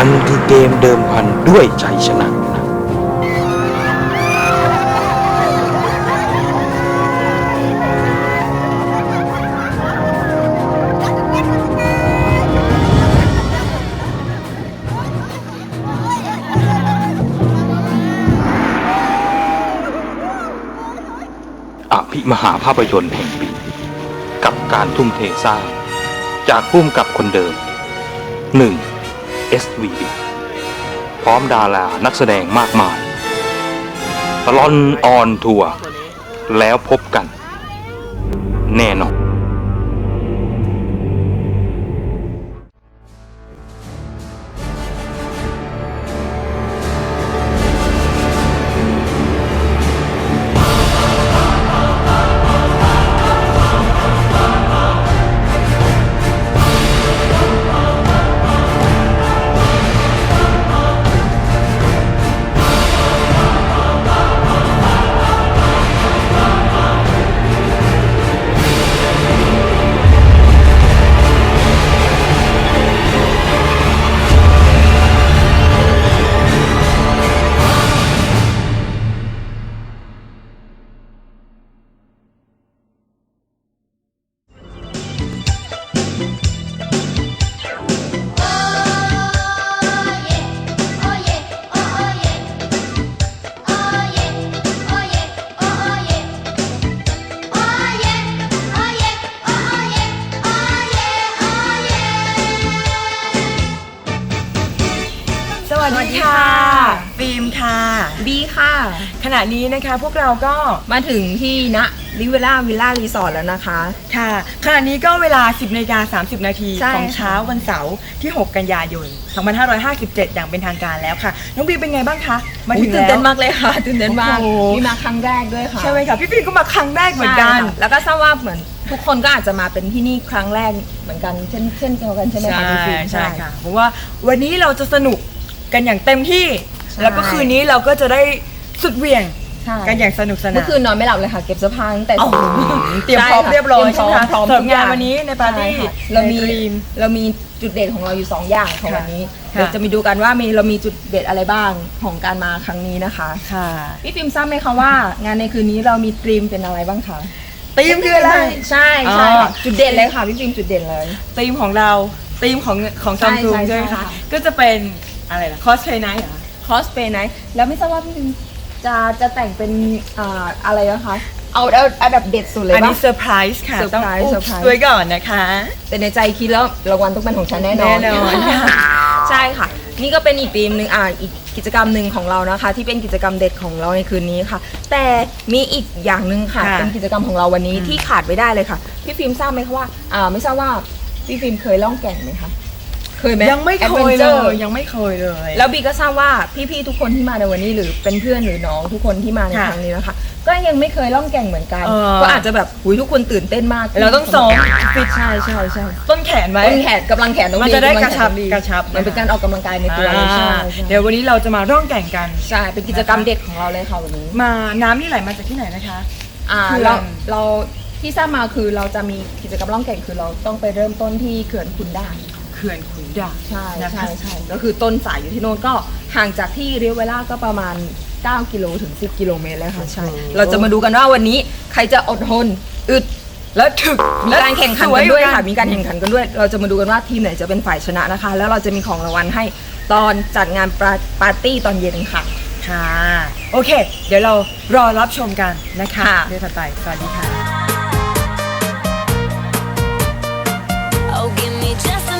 มันคือเกมเดิมพันด้วยชัยชนะอภิมหาภาพยนตร์แห่งปี กับการทุ่มเทสร้าง จากพุ่มกับคนเดิม 1. SV พร้อมดารานักแสดงมากมาย ตลอนออนทัวร์แล้วพบกัน แน่นอน ค่ะฟิล์มค่ะบีค่ะ ขณะนี้นะคะพวกเราก็มาถึงที่ณลิเวล่าวิลล่ารีสอร์ทแล้วนะคะ ค่ะขณะนี้ก็เวลา 10นาฬิกา30 นาทีใช่ของค่ะเช้าวันเสาร์ที่ 6 กันยายน 2557 อย่างเป็นทางการแล้วค่ะ น้องบีเป็นไงบ้างคะ มาอุ๊ถึยงตื่นแล้วเต้นมากเลยค่ะตื่นเต้นมากโอ้โหมีมาครั้งแรกด้วยค่ะใช่ไหมคะพี่ฟิล์มก็มาครั้งแรกเหมือนกัน ใช่ค่ะแล้วก็ทราบว่าเหมือนทุกคนก็อาจจะมาเป็นที่นี่ครั้งแรกเหมือนกันเช่นเช่นเดียวกันใช่ไหมใช่คะพี่ฟิล์มใช่ค่ะเพราะว่าวันนี้เราจะสนุก กันอย่างเต็มที่ ใช่ แล้วก็คืนนี้เราก็จะได้สุดเหวี่ยงใช่กันอย่างสนุกสนาน เมื่อคืนนอนไม่หลับเลยค่ะ เก็บเสื้อผ้าตั้งแต่โอ้โหสี่เตรียมพร้อมใช่ค่ะเรียบร้อยเตมพร้อมใช่ไหมคะพร้อมสำหรับทุกอย่างงานวันนี้ในปาร์ตี้ใช่ค่ะเรามีในดรีม เรามีจุดเด่นของเราอยู่สองอย่างของค่ะวันนี้ค่ะเราจะมีดูกันว่ามีเรามีจุดเด่นอะไรบ้างของการมาครั้งนี้นะคะค่ะ พี่ฟิล์มทราบไหมคะว่างานในคืนนี้เรามีธีมเป็นอะไรบ้างคะธีมคืออะไร ใช่ใช่อ๋อค่ะจุดเด่นเลยค่ะพี่ฟิล์มจุดเด่นเลย ธีมของเราธีมของของใช่ซัมซุงใช่ใช่ไหมใช่คะ ค่ะก็จะเป็น อะไรล่ะคอสเพย์ไนท์คอสเพย์ไนท์แล้วไม่ทราบว่าพี่ฟิล์มจะจะแต่งเป็นอ่าอะไรนะคะ เอาเอาเอาแบบเด็ดสุดเลยอันนี้ปะ เซอร์ไพรส์ค่ะเซอร์ไพรส์ต้องเซอร์ไพรส์ไว้ก่อนนะคะ แต่ในใจคิดแล้วรางวัลต้องเป็นของฉันแน่นอนแน่นอนค่ะ ใช่ค่ะ นี่ก็เป็นอีกธีมหนึ่งอ่าอีกกิจกรรมหนึ่งของเรานะคะ ที่เป็นกิจกรรมเด็ดของเราในคืนนี้ค่ะ แต่มีอีกอย่างหนึ่งค่ะ ค่ะเป็นกิจกรรมของเราวันนี้ที่ขาดไม่ได้เลยค่ะ พี่ฟิล์มทราบไหมคะว่าอ่าไม่ทราบว่าพี่ฟิล์มเคยล่องแก่งไหมคะ เคยไหมยังไม่เคย Adventure เลยยังไม่เคยเลย แล้วบีก็ทราบว่าพี่ๆทุกคนที่มาในวันนี้หรือเป็นเพื่อนหรือน้องทุกคนที่มาในค่ะครั้งนี้นะคะ ก็ยังไม่เคยล่องแก่งเหมือนกันเออก็อาจจะแบบหุยทุกคนตื่นเต้นมาก เราต้องซ้อมฟิตใช่ใช่ใช่ต้นแขนไว้ต้นแขนกำลังแขนต้องมันดีจะได้ำลังกระชับแขนต้องดีกระชับมันเป็นการออกกำลังกายในตัวเลยใช่อ่าใช่เดี๋ยววันนี้เราจะมาร่องแก่งกันใช่เป็นกิจกรรมเด็ดของเราเลยค่ะวันนี้ มาน้ำนี่ไหลมาจากที่ไหนนะคะอ่าเขื่อนเราเราที่ทราบมาคือเราจะมีกิจกรรมล่องแก่งคือเราต้องไปเริ่มต้นที่เขื่อนขุนด่านเขื่อนขุนด่านใช่นะคะใช่ใช่ก็คือต้นสายอยู่ที่โน่นก็ห่างจากที่เรียวเวล่าก็ประมาณ 9 กิโลถึง 10 กิโลเมตรเลยค่ะใช่ โอ้โห เราจะมาดูกันว่าวันนี้ใครจะอดทนอึดแล้วถึกมีการแข่งขันสกันด้วยอค่ะมีการแข่งขันกันด้วย เราจะมาดูกันว่าทีมไหนจะเป็นฝ่ายชนะนะคะ แล้วเราจะมีของรางวัลให้ตอนจัดงานปาปาร์ตี้ตอนเย็นค่ะ ค่ะ โอเค เดี๋ยวเรารอรับชมกันนะคะค่ะเดี๋ยวถัดไปสวัสดีค่ะ Oh, give me just another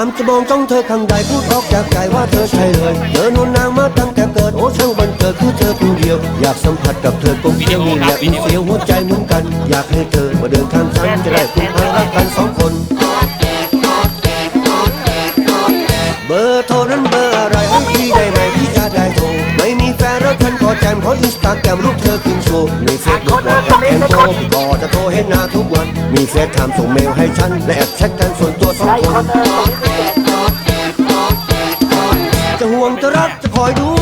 ามจะมองจ้องเธอข้างใดพูดออกจากใจว่าเธอใช่เลยเธอนวลนางมาตั้งแต่เกิดโอ้ช่างบันเกิดคือเธอผู้เดียว อยากสัมผัสกับเธอคงเพียงนี้แหละมีเสียวหัวใจเหมือนกัน อยากให้เธอมาเดินข้างฉันจะได้คุ้นหารักกันสองคน แกรมขางอินสตาแกรมรูปเธอขึ้นโชว์มีเฟซบุ๊กและอปแอนโทรต่อจะโทรให้นาทุกวัน มีเฟซไทม์ส่งเมลให้ฉัน และแอบแชทกันส่วนตัวสองคนจะห่วงจะรักจะคอยดู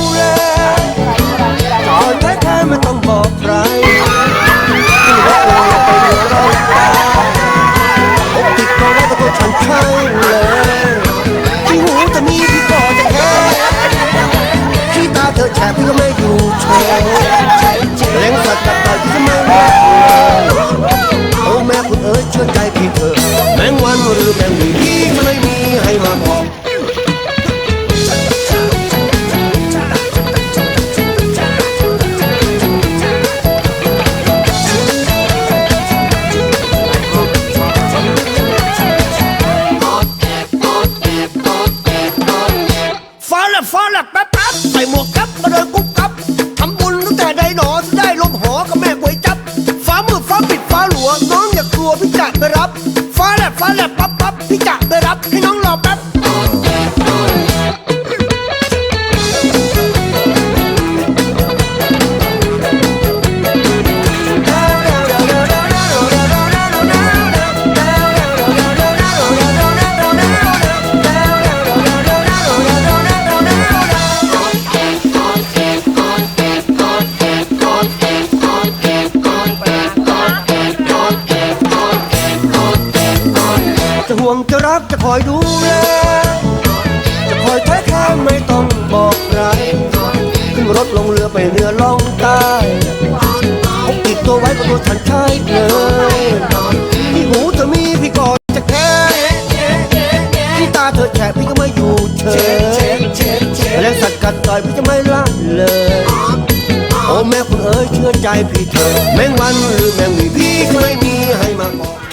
เด้รับให้น้องรอแป๊บ กัดต่อยพี่จะไม่ละเลย โอ้แม่คุณเอ๋ยเชื่อใจพี่เธอแมงวันหรือแมงมีพี่เคยมีให้มาก่อน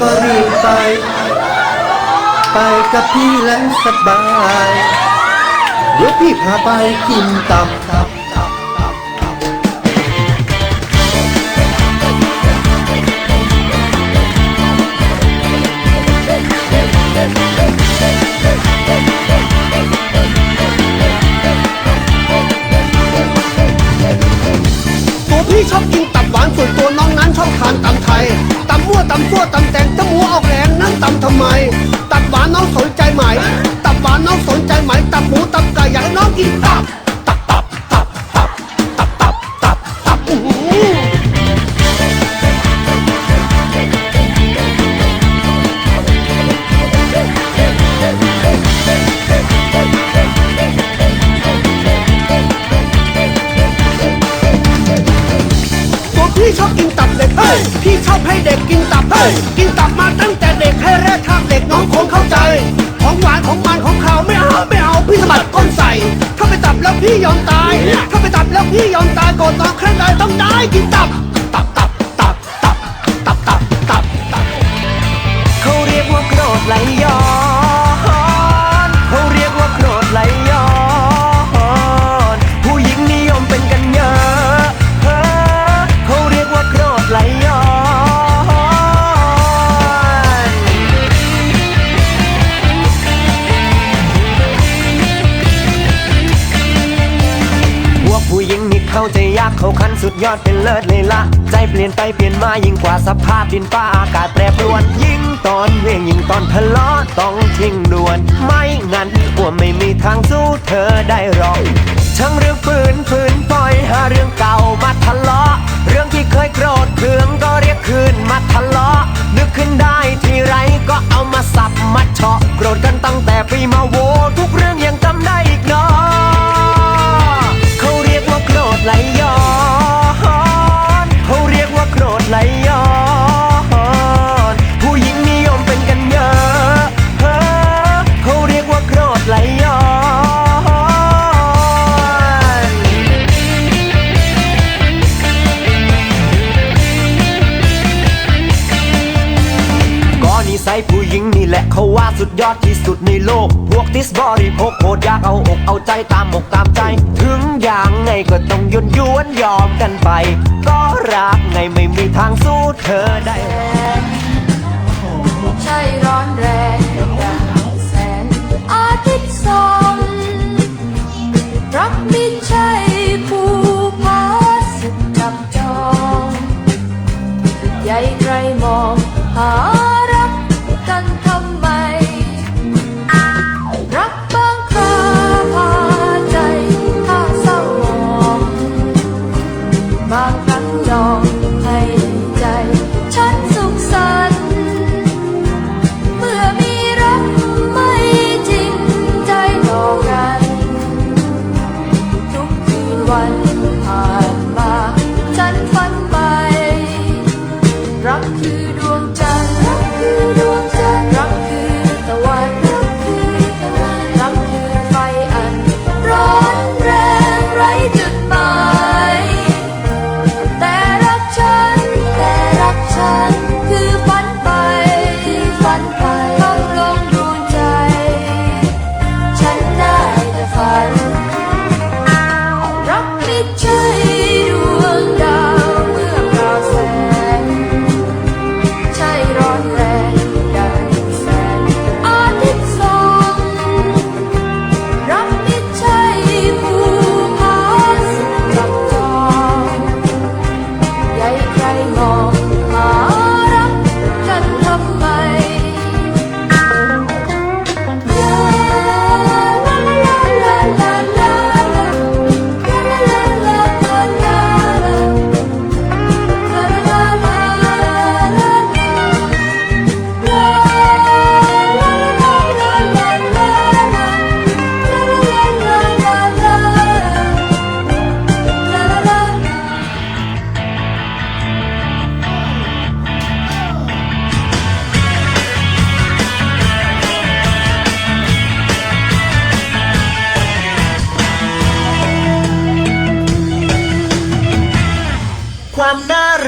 ก็รีบไป ไปกับพี่แล้วสบาย เดี๋ยวพี่พาไปกินตับชอบกินำซั่วตำแตงตะหมูออกแรงนั่งตำทำไม ตัดหวานน้องสนใจไหม ตัดหวานน้องสนใจไหม ตัดหมูตัดไก่อยากให้น้องกินตับ ถ้าไปตับแล้วพี่ยอมตาย ถ้าไปตับแล้วพี่ยอมตายก่อนตอนครั้งใดต้องได้กินตับ ตับตับตับตับตับตับตับตับเขาเรียกว่าโกรธไหล ยอดเป็นเลิศเลยละใจเปลี่ยนไปเปลี่ยนมายิ่งกว่าสภาพดินฟ้าอากาศแปรปรวน ยิ่งตอนเวียงยิ่งตอนทะเลาะต้องทิ้งด่วน ไม่งั้นกลัวไม่มีทางสู้เธอได้หรอกทั้งเรื่องฝืนฝืนปล่อยหาเรื่องเก่ามาทะเลาะ เรื่องที่เคยโกรธเคืองก็เรียกคืนมาทะเลาะนึกขึ้นได้ทีไรก็เอามาสับมาเฉาะโกรธกันตั้งแต่ปีมาโว สุดยอดที่สุดในโลก พวกทิสบริโภคโคตรอยากเอาอกเอาใจตามอกตามใจ ถึงอย่างไงก็ต้องยนยวนยอมกันไป ก็รักไงไม่มีทางสู้เธอได้ ใช่ร้อน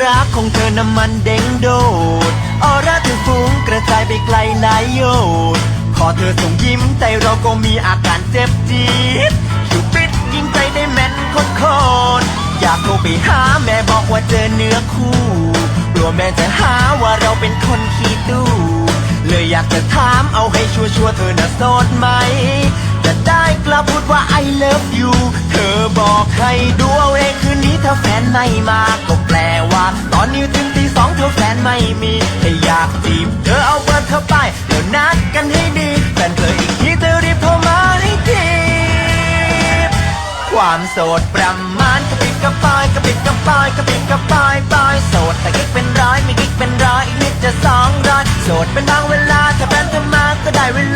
รักของเธอน้ำมันเด้งโดดออร่าเธอฟุ้งกระจายไปไกลหลายโยดขอเธอส่งยิ้มแต่เราก็มีอาการเจ็บจี๊ดคิวปิดยิงใจได้แม่นโคตรอยากโทรไปหาแม่บอกว่าเจอเนื้อคู่กลัวแม่จะหาว่าเราเป็นคนขี้ตู้เลยอยากจะถามเอาให้ชัวร์ๆเธอน่ะโสดไหม จะได้กลับพูดว่า I love you เธอบอกให้ดูเอาเองคืนนี้ถ้าแฟนไม่มาก็แปล ว่าตอนนี้ถึงตีสองเธอแฟนไม่มีถ้าอยากจีบเธอเอาเบอร์เธอไปเดี๋ยวนัดกันให้ดี แฟนเธออีกทีเธอรีบโทรมาให้ทีความโสดประมาณกระปิดกระปายกระปิดกระปายกระปิดกระปายปายโสดแต่กิ๊กเป็นร้อยไม่กิ๊กเป็นร้อยอีกนิดจะสองร้อยโสดเป็นบางเวลาถ้าแฟนเธอมาก็ได้เวลา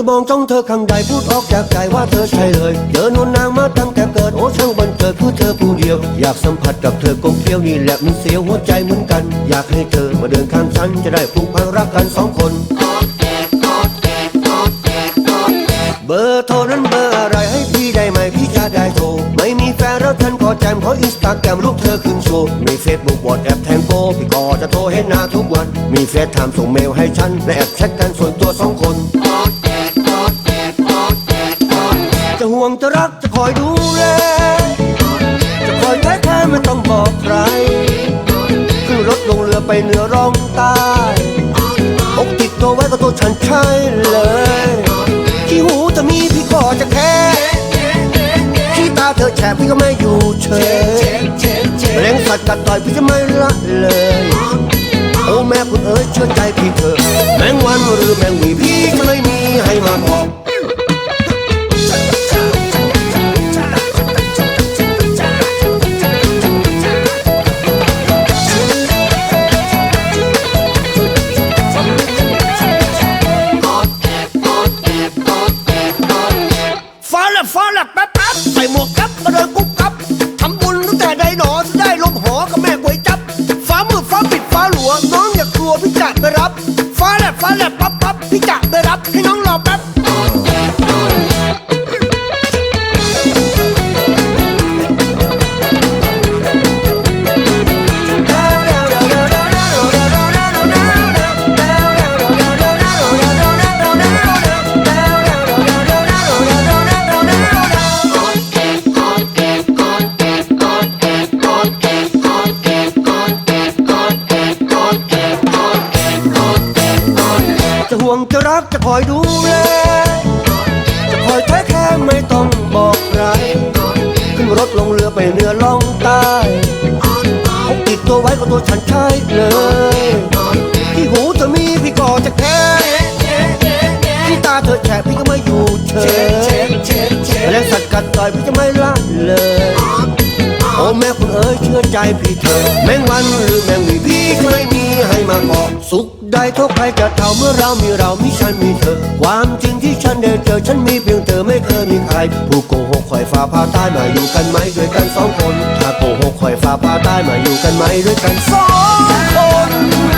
จะมองจ้องเธอข้างใดพูดออกจากใจว่าเธอใช่เลยเดินวนนางมาตั้งแต่เกิดโอ้ช่างบันเกิดเพื่อเธอผู้เดียว อยากสัมผัสกับเธอกลมเกลียวนี่แหละมันเสียวหัวใจเหมือนกัน อยากให้เธอมาเดินข้างฉันจะได้ผูกพันรักกันสองคน เบอร์โทรนั้นเบอร์อะไรให้พี่ได้ไหมพี่จะได้โทรไม่มีแฟนแล้วท่านขอแจมขออินสตาแกรมรูปเธอขึ้นโชว์มีเฟซบุ๊กวอทแอปแทงโกพี่ก็จะโทรเห็นหน้าทุกวัน มีเฟซไทม์ส่งเมลให้ฉันและแอปแชทกันส่วนตัวสองคน ก็ไม่อยู่เฉยแรงสัตว์กัดต่อยพี่จะไม่ละเลยโอ้แม่คุณเอ๋ยเชื่อใจพี่เถอะแมงวันหรือแมงวีพี่ก็เลยมีให้มาบอก รถลงเรือไปเรือล่องใต้ติดตัวไว้ก็ตัวฉันใช่เลยที่หูเธอมีพี่ก็จะแค่ที่ตาเธอแฉพี่ก็ไม่อยู่เธอแรงสัตว์กัดต่อยพี่จะไม่ละเลยโอ้แม่คุณเอ๋ยเชื่อใจพี่เธอ แมงวันหรือแมงวีพี่ไม่มีให้มาเกาะสุข ใดทุกภัยจะเท่าเมื่อเรามีเรามีฉันมีเธอ ความจริงที่ฉันได้เจอฉันมีเพียงเธอไม่เคยมีใคร ผู้โกหกคอยฝ่าพาใต้มาอยู่กันไหมด้วยกันสองคน ถ้าโกหกคอยฝ่าพาใต้มาอยู่กันไหมด้วยกันสองคน